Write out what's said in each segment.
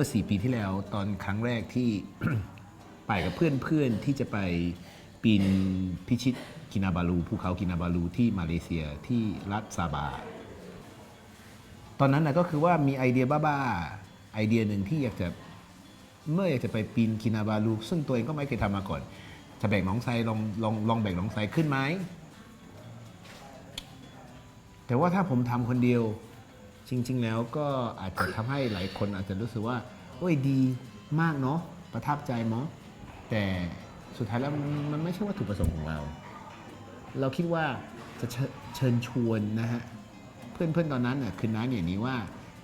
เมื่อ 4 ปีที่แล้วตอนครั้งแรกที่ ไปกับเพื่อนๆที่จะไปปีนพิชิตกินาบาลูภูเขากินาบาลูที่มาเลเซียที่รัฐซาบา ตอนนั้นนะก็คือว่ามีไอเดียบ้าๆไอเดียหนึ่งที่อยากจะเมื่ออยากจะไปปีนกินาบาลูซึ่งตัวเองก็ไม่เคยทำมาก่อน จะแบกน้องไซลองลองลองแบกน้องไซขึ้นไหมแต่ว่าถ้าผมทำคนเดียว จริง ๆ แล้วก็อาจจะทำให้หลายคนอาจจะรู้สึกว่า โอ้ยดีมากเนาะประทับใจมั้งแต่สุดท้ายแล้วมันไม่ใช่วัตถุประสงค์ของเรา เราคิดว่าจะเชิเชิญชวนนะฮะ เพื่อนๆตอนนั้นน่ะคืนนั้นอย่างนี้ว่า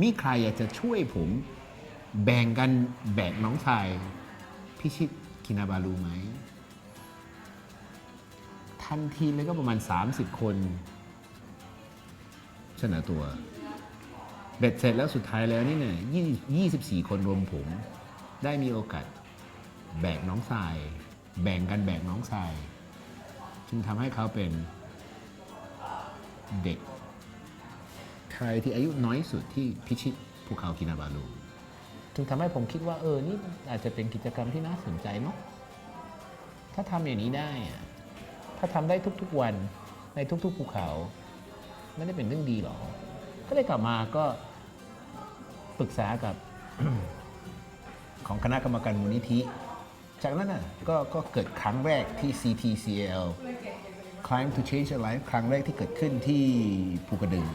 มีใครอยากจะช่วยผมแบ่งกันแบกน้องชายพิชิตกินาบาลูไหม ทันทีเลยก็ประมาณ 30 คนเสนอตัว เบ็ดเสร็จแล้วสุดท้ายแล้วนี่เนี่ยยี่สิบสี่คนรวมผม ได้มีโอกาสแบกน้องทราย แบ่งกันแบกน้องทราย จึงทำให้เขาเป็นเด็กไทยที่อายุน้อยสุดที่พิชิตภูเขากินาบาลูจึงทำให้ผมคิดว่าเออ นี่อาจจะเป็นกิจกรรมที่น่าสนใจเนาะ ถ้าทำอย่างนี้ได้อะถ้าทำได้ทุกๆวันในทุกๆภูเขา ไม่ได้เป็นเรื่องดีหรอ ก็เลยกลับมาก็ปรึกษากับ ของคณะกรรมการมูลนิธิ จากนั้นน่ะก็ก็เกิดครั้งแรกที่ CTCL Climb to Change a Life ครั้งแรกที่เกิดขึ้นที่ภูกระดึง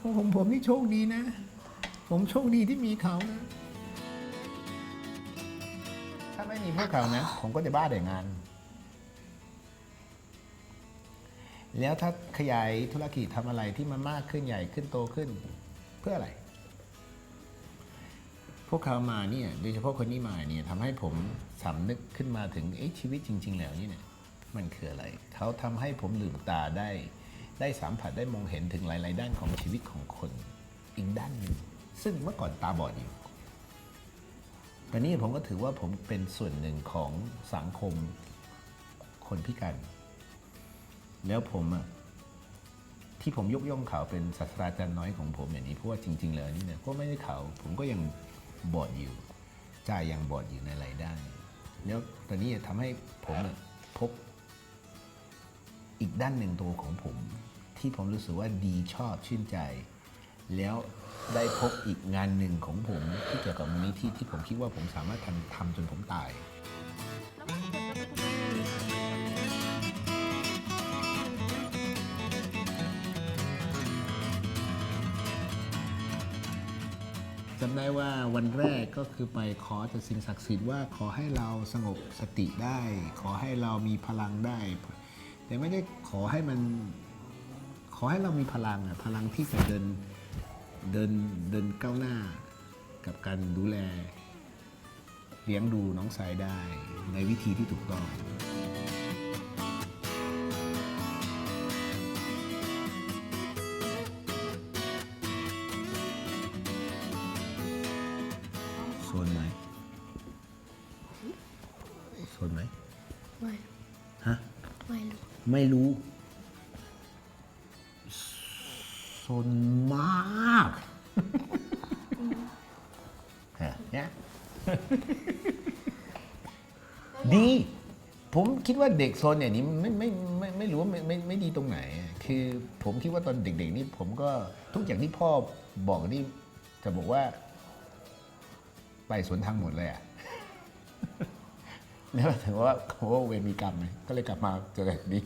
ผมผมผมนี่โชคดีนะ ผมโชคดีที่มีเขานะ ถ้าไม่มีพวกเขานะ ผมก็จะบ้าแต่งาน แล้วถ้าขยายธุรกิจทำอะไรที่มันมากขึ้นใหญ่ขึ้นโตขึ้น เพื่ออะไร พวกเขามาเนี่ยโดยเฉพาะคนนี้มาเนี่ยทำให้ผมสำนึกขึ้นมาถึงเอ๊ะชีวิตจริง ๆ แล้วนี่เนี่ยมันคืออะไร เขาทำให้ผมลืมตาได้ ได้สัมผัสได้มองเห็นถึงหลาย ๆ ด้านของชีวิตของคนอีกด้านหนึ่งซึ่งเมื่อก่อนตาบอดอยู่แต่นี่ผมก็ถือว่าผมเป็นส่วนหนึ่งของสังคมคนพิการ แล้วผมอะที่ผมยกย่องเขาเป็นศาสตราจารย์น้อยของผมอย่างนี้เพราะว่าจริงๆแล้วนี่เนี่ยก็ไม่ได้เขาผมก็ยังบอดอยู่ใจยังบอดอยู่ในหลายด้านแล้วตอนนี้ทำให้ผมพบอีกด้านหนึ่งตัวของผม ที่ผมรู้สึกว่าดีชอบชื่นใจ แล้วได้พบอีกงานหนึ่งของผมที่เกี่ยวกับมูลนิธิที่ผมคิดว่าผมสามารถทำทำจนผมตาย จำได้ว่าวันแรกก็คือไปขอจากสิ่งศักดิ์สิทธิ์ว่าขอให้เราสงบสติได้ ขอให้เรามีพลังได้ แต่ไม่ได้ขอให้มัน อให้เรามีพลังอะพลังที่จะเดินเดินเดินก้าวหน้า กับการดูแล เลี้ยงดูน้องสายได้ในวิธีที่ถูกต้องโซนไหมโซนไหมไม่ฮะไม่รู้ไม่รู้ นมากฮะเนี่ยดีผมคิดว่าเด็กโซนอย่างนี้ไม่ไม่ไม่ไม่รู้ว่าไม่ไม่ไม่ดีตรงไหนอะคือผมคิดว่าตอนเด็ก ๆ นี่ผมก็ทุกอย่างที่พ่อบอกนี่จะบอกว่า ไปสวนทางหมดเลยอะแล้วถือว่าเขาว่าเวรมีกรรมไงก็เลยกลับมาเจอแบบนี้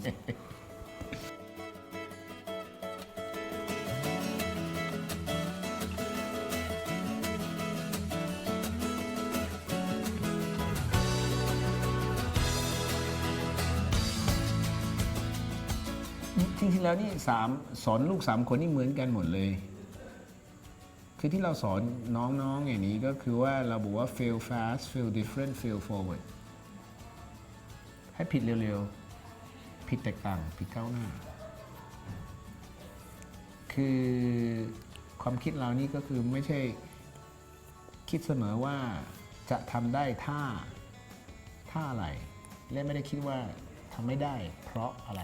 ริงๆแล้วนี่สามสอนลูกสามคนนี่เหมือนกันหมดเลย คือที่เราสอนน้องๆอย่างนี้ก็คือว่าเราบอกว่า fail fast fail different fail forward ให้ผิดเร็วๆ ผิดแตกต่าง ผิดก้าวหน้า คือความคิดเรานี่ก็คือไม่ใช่คิดเสมอว่าจะทำได้ถ้าถ้าอะไร และไม่ได้คิดว่าทำไม่ได้เพราะอะไร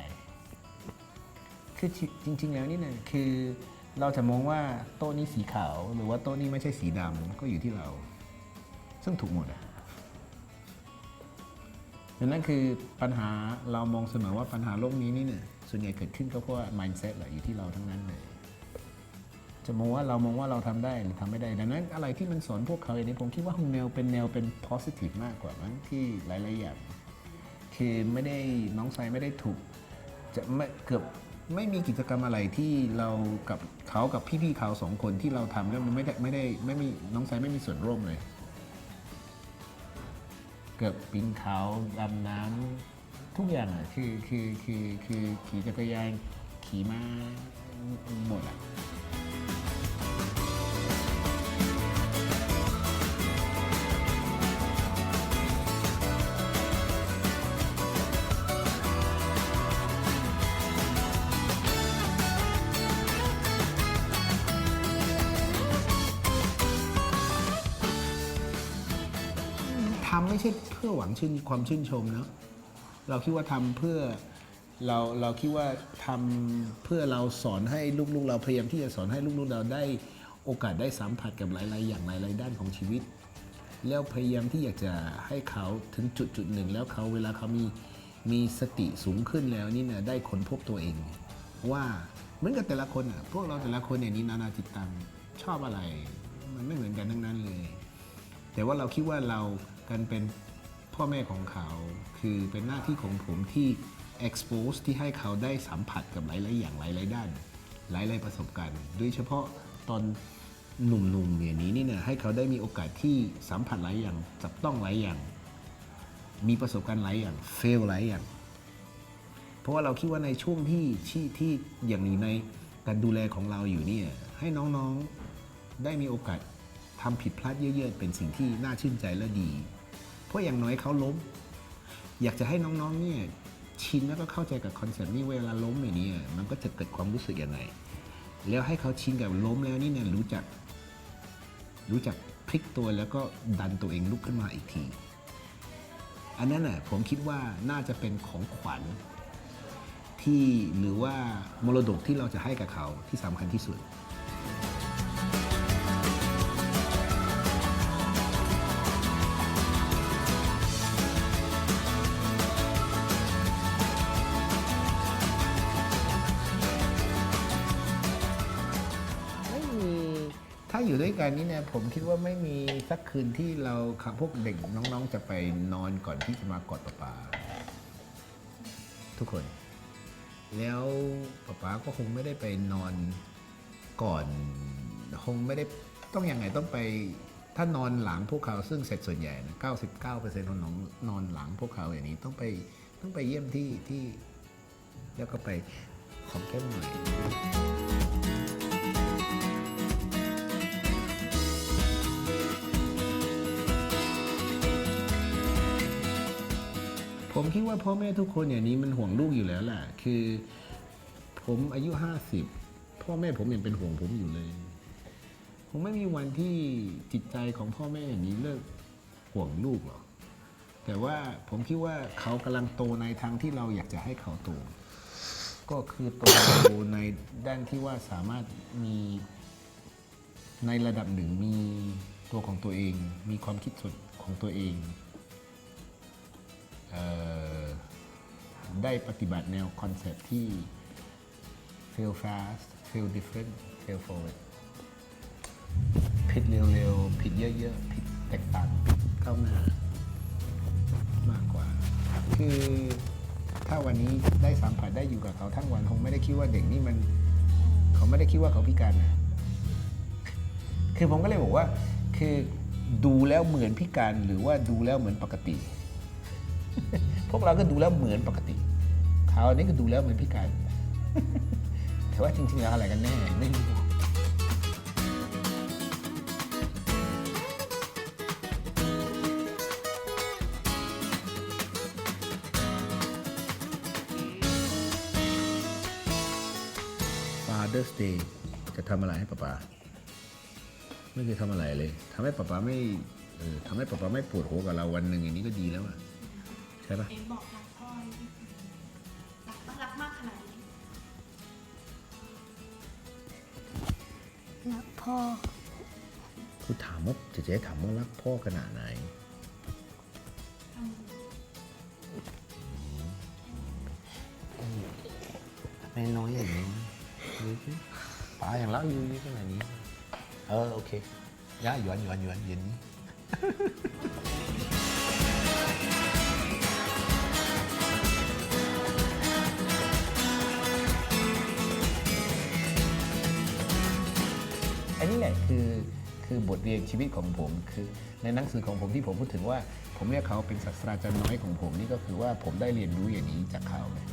คือจริง ๆ แล้วนี่เนี่ยคือเราจะมองว่าโต๊ะนี้สีขาว หรือว่าโต๊ะนี้ไม่ใช่สีดำก็อยู่ที่เรา ซึ่งถูกหมดอะดังนั้นคือปัญหาเรามองเสมอว่าปัญหาโลกนี้นี่เนี่ยส่วนใหญ่เกิดขึ้นก็เพราะว่า mindset แหละอยู่ที่เราทั้งนั้นเลยจะมองว่าเรามองว่าเราทำได้หรือทำไม่ได้ ดังนั้นอะไรที่มันสอนพวกเขาอย่างนี้ผมคิดว่าแนวเป็นแนวเป็น positive มากกว่ามั้งที่หลายๆอย่างคือไม่ได้น้องไซไม่ได้ถูกจะไม่เกือบ ไม่มีกิจกรรมอะไรที่เรากับเขากับพี่ๆเขาสองคนที่เราทำแล้วมันไม่ได้ไม่ได้ไม่มีน้องไซไม่มีส่วนร่วมเลย เกือบปีนเขาดำน้ำทุกอย่างอะคือคือคือคือขี่จักรยานขี่ม้าหมดอะ ทำไม่ใช่เพื่อหวังชื่นความชื่นชมเนาะเราคิดว่าทำเพื่อเราเราคิดว่าทำเพื่อเราสอนให้ลูกๆ เราพยายามที่จะสอนให้ลูกๆเราได้โอกาสได้สัมผัสกับหลาย ๆ อย่างหลายๆด้านของชีวิต แล้วพยายามที่อยากจะให้เขาถึงจุดจุดหนึ่ง แล้วเขาเวลาเขามีมีสติสูงขึ้นแล้วนี่นะได้ค้นพบตัวเอง ว่าเหมือนกับแต่ละคนอะพวกเราแต่ละคนเนี่ยนี่นานาจิตตังชอบอะไร มันไม่เหมือนกันทั้งนั้นเลย แต่ว่าเราคิดว่าเรา กันเป็นพ่อแม่ของเขา คือเป็นหน้าที่ของผมที่ expose ที่ให้เขาได้สัมผัสกับหลาย ๆ อย่างหลาย ๆ ด้าน หลาย ๆ ประสบการณ์ โดยเฉพาะตอนหนุ่ม ๆ เนี่ยนี้นี่นี่ยให้เขาได้มีโอกาสที่สัมผัสหลายอย่าง จับต้องหลายอย่าง มีประสบการณ์หลายอย่าง fail หลายอย่าง เพราะว่าเราคิดว่าในช่วงที่ที่ที่อย่างอยู่ในการดูแลของเราอยู่เนี่ย ให้น้อง ๆ ได้มีโอกาสทำผิดพลาดเยอะ ๆ เป็นสิ่งที่น่าชื่นใจและดี เพราะอย่างน้อยเขาล้ม อยากจะให้น้องๆเนี่ยชินแล้วก็เข้าใจกับคอนเซ็ปต์นี้เวลาล้มอย่างนี้มันก็จะเกิดความรู้สึกยังไง แล้วให้เขาชินกับล้มแล้วนี่เนี่ยรู้จัก รู้จักพลิกตัวแล้วก็ดันตัวเองลุกขึ้นมาอีกที อันนั้นน่ะผมคิดว่าน่าจะเป็นของขวัญที่หรือว่ามรดกที่เราจะให้กับเขาที่สำคัญที่สุด อยู่ด้วยกันนี่เนี่ยผมคิดว่าไม่มีสักคืนที่เราขับพวกเด็กน้องๆ จะไปนอนก่อนที่จะมากอดป๊าป๊าทุกคน แล้วป๊าป๊าก็คงไม่ได้ไปนอนก่อน คงไม่ได้ต้องอยังไงต้องไปถ้านอนหลังพวกเขาซึ่งเสร็จส่วนใหญ่นะ99%ของน้องนอนหลังพวกเขาอย่างนี้ต้องไปต้องไปเยี่ยมที่ที่ แล้วก็ไปขอมแก้มหน่อย ผมคิดว่าพ่อแม่ทุกคนอย่างนี้มันห่วงลูกอยู่แล้วแหละคือ ผมอายุห้าสิบพ่อแม่ผมยังเป็นห่วงผมอยู่เลยคงไม่มีวันที่จิตใจของพ่อแม่อย่างนี้เลิกห่วงลูกหรอกแต่ว่าผมคิดว่าเขากำลังโตในทางที่เราอยากจะให้เขาโต ก็คือโตในด้านที่ว่าสามารถมีในระดับหนึ่งมีตัวของตัวเอง มีความคิดสุดของตัวเอง ได้ปฏิบัติแนวคอนเซ็ปต์ที่ fail fast fail different fail forward ผิดเร็วๆ ผิดเยอะๆ ผิดแตกต่างผิดเข้าหน้ามากกว่า คือถ้าวันนี้ได้สัมผัสได้อยู่กับเขาทั้งวันคงไม่ได้คิดว่าเด็กนี่มัน เขาไม่ได้คิดว่าเขาพิการนะคือผมก็เลยบอกว่า คือดูแล้วเหมือนพิการหรือว่าดูแล้วเหมือนปกติ พวกเราก็ดูแล้วเหมือนปกติ เขาอันนี้ก็ดูแล้วเหมือนพิการ แต่ว่าจริงๆแล้วอะไรกันแน่ไม่รู้ Father's Day จะทำอะไรให้ป๊าป๊าไม่เคยทำอะไรเลยทำให้ป๊าป๊าไม่ทำให้ป๊าป๊าไม่ปวดหัวกับเราวันหนึ่งอย่างนี้ก็ดีแล้วอะ ช่ปะเอ็มบอกรักพ่อรักปะรักมากขนาดนี้รักพ่อคือถามว่าเจ๊ถามว่ารักพ่อขนาดไหนทำไม่น้อยอย่างนี้ดูสิป๋าอย่างรักอยู่นี่ขนาดนี้ เออ โอเคย่าหยวนหยวนหยวนเย็นนี้ ละคือคือบทเรียนชีวิตของผมคือ ในหนังสือของผมที่ผมพูดถึงว่า ผมเรียกเขาเป็นศาสตราจารย์น้อยของผมนี่ก็คือว่าผมได้เรียนรู้อย่างนี้จากเขาเลย